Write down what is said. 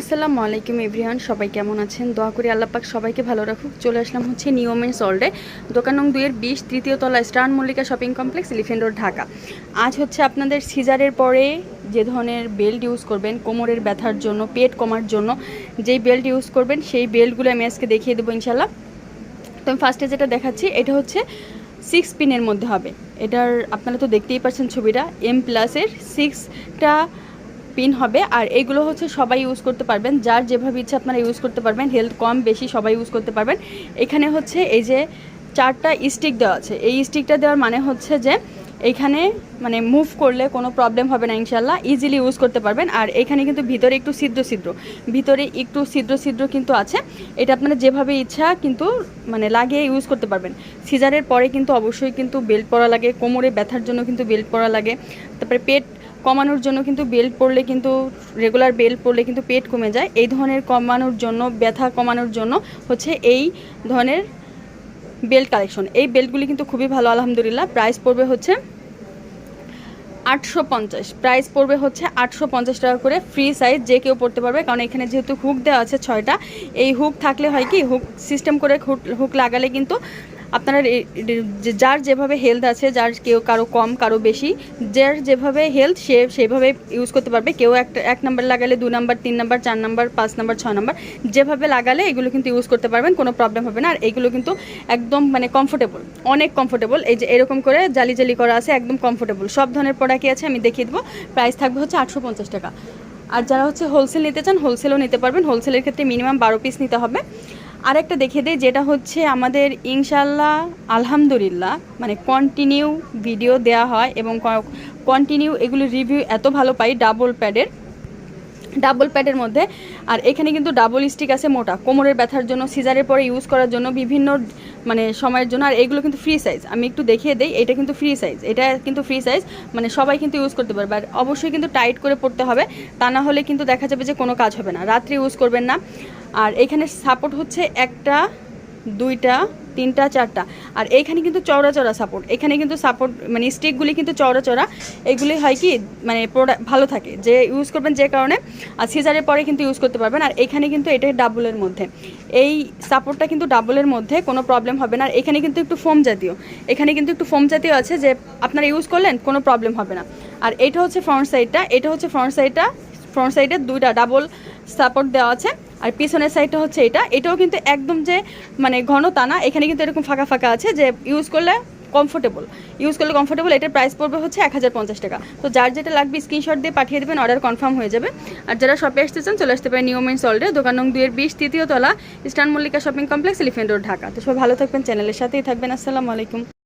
আসসালামু আলাইকুম এভরিওয়ান, সবাই কেমন আছেন? দোয়া করি আল্লাপাক সবাইকে ভালো রাখুক। চলে আসলাম হচ্ছে নিয়মের সল্টে দোকান নং দুইয়ের বিশ, তৃতীয় তলা star Mallika shopping complex elephant road, Dhaka. আজ হচ্ছে আপনাদের সিজারের পরে যে ধরনের বেল্ট ইউজ করবেন, কোমরের ব্যথার জন্য, পেট কমার জন্য, যেই বেল্ট ইউজ করবেন, সেই বেল্টগুলো আমি আজকে দেখিয়ে দেবো ইনশাল্লাহ তো আমি ফার্স্টে যেটা দেখাচ্ছি, এটা হচ্ছে সিক্স পিনের মধ্যে হবে। এটার আপনারা তো দেখতেই পাচ্ছেন ছবিটা এম প্লাসের সিক্সটা পিন হবে আর এগুলো হচ্ছে সবাই ইউজ করতে পারবেন। যার যেভাবে ইচ্ছা আপনারা ইউজ করতে পারবেন। হেলথ কম, বেশি সবাই ইউজ করতে পারবেন। এখানে হচ্ছে এই যে চারটা স্টিক দেওয়া আছে। এই স্টিকটা দেওয়ার মানে হচ্ছে যে এইখানে মানে মুভ করলে কোনো প্রবলেম হবে না ইনশাল্লাহ ইজিলি ইউজ করতে পারবেন। আর এখানে কিন্তু ভিতরে একটু ছিদ্র ছিদ্র। ভিতরে একটু ছিদ্র ছিদ্র কিন্তু আছে। এটা আপনারা যেভাবে ইচ্ছা কিন্তু মানে লাগিয়ে ইউজ করতে পারবেন। সিজারের পরে কিন্তু অবশ্যই কিন্তু বেল্ট পরা লাগে। কোমরে ব্যথার জন্য কিন্তু বেল্ট পরা লাগে। তারপরে পেট কমানোর জন্য কিন্তু বেল্ট পরলে কিন্তু রেগুলার বেল্ট পরলে কিন্তু পেট কমে যায়। এই ধরনের কমানোর জন্য, ব্যথা কমানোর জন্য হচ্ছে এই ধরনের বেল্ট কালেকশন। এই বেল্টগুলি কিন্তু খুবই ভালো, আলহামদুলিল্লাহ। প্রাইস পড়বে হচ্ছে আটশো পঞ্চাশ। প্রাইস পড়বে হচ্ছে আটশো পঞ্চাশ টাকা করে ফ্রি সাইজ যে কেউ পড়তে পারবে। কারণ এখানে যেহেতু হুক দেওয়া আছে ছয়টা, এই হুক থাকলে হয় কি হুক সিস্টেম করে হুক লাগালে কিন্তু আপনারা যার যেভাবে হেলথ আছে, যার কেউ কারও কম, কারও বেশি, যার যেভাবে হেলথ সে সেভাবে ইউজ করতে পারবে। কেউ একটা এক নাম্বার লাগালে দু নাম্বার তিন নাম্বার চার নাম্বার পাঁচ নাম্বার ছয় নাম্বার যেভাবে লাগালে এগুলো কিন্তু ইউজ করতে পারবেন, কোনো প্রবলেম হবে না। আর এগুলো কিন্তু একদম মানে কমফোর্টেবল অনেক কমফোর্টেবল এই যে এরকম করে জালি জালি করা আছে, একদম কমফোর্টেবল সব ধরনের প্রোডাক্টই আছে, আমি দেখিয়ে দেবো। প্রাইস থাকবে হচ্ছে আটশো পঞ্চাশ টাকা। আর যারা হচ্ছে হোলসেল নিতে চান হোলসেলও নিতে পারবেন। হোলসেলের ক্ষেত্রে মিনিমাম বারো পিস নিতে হবে। আরেকটা দেখে দিই, যেটা হচ্ছে আমাদের ইনশাল্লাহ আলহামদুলিল্লাহ মানে কন্টিনিউ ভিডিও দেয়া হয় এবং কন্টিনিউ এগুলো রিভিউ এত ভালো পাই ডাবল প্যাডের ডাবল প্যাডের মধ্যে। আর এখানে কিন্তু ডাবল স্টিক আছে মোটা। কোমরের ব্যথার জন্য, সিজারের পরে ইউজ করার জন্য বিভিন্ন মানে সময়ের জন্য। আর এগুলো কিন্তু ফ্রি সাইজ আমি একটু দেখিয়ে দিই, এটা কিন্তু ফ্রি সাইজ এটা কিন্তু ফ্রি সাইজ মানে সবাই কিন্তু ইউজ করতে পারবে। আর অবশ্যই কিন্তু টাইট করে পড়তে হবে। তা না হলে কিন্তু দেখা যাবে যে কোনো কাজ হবে না। রাত্রে ইউজ করবেন না। আর এখানে সাপোর্ট হচ্ছে একটা, দুইটা তিনটা, চারটা। আর এইখানে কিন্তু চওড়া চওড়া সাপোর্ট এখানে কিন্তু সাপোর্ট মানে স্টিকগুলি কিন্তু চওড়া চওড়া এগুলি হয় কি মানে প্রোডাক্ট ভালো থাকে, যে ইউজ করবেন যে কারণে, আর সিজারের পরে কিন্তু ইউজ করতে পারবেন। আর এখানে কিন্তু এটা ডাবলের মধ্যে। এই সাপোর্টটা কিন্তু ডাবলের মধ্যে, কোনো প্রবলেম হবে না। আর এখানে কিন্তু একটু ফোম জাতীয়। এখানে কিন্তু একটু ফোম জাতীয় আছে যে, আপনারা ইউজ করলেন, কোনো প্রবলেম হবে না। আর এটা হচ্ছে ফ্রন্ট সাইডটা এটা হচ্ছে ফ্রন্ট সাইডটা ফ্রন্ট সাইডে দুইটা ডাবল সাপোর্ট দেওয়া আছে। আর পিছনের সাইডটা হচ্ছে এটা। এটাও কিন্তু একদম যে মানে ঘন তা না, এখানে কিন্তু এরকম ফাঁকা ফাঁকা আছে যে ইউজ করলে কমফোর্টেবল ইউজ করলে কমফোর্টেবল এটার প্রাইস পড়বে হচ্ছে এক হাজার পঞ্চাশ টাকা। তো যার যেটা লাগবে স্ক্রিনশট দিয়ে পাঠিয়ে দেবেন অর্ডার কনফার্ম হয়ে যাবে। আর যারা শপে আসতে চান, চলে আসতে পারেন নিয়মেন সল্টে দোকান নং দুইয়ের বিশ, তৃতীয় তলা, eastern Mallika shopping complex elephant road Dhaka. তো সবাই ভালো থাকবেন চ্যানেলের সাথেই থাকবেন। আসসালামু আলাইকুম।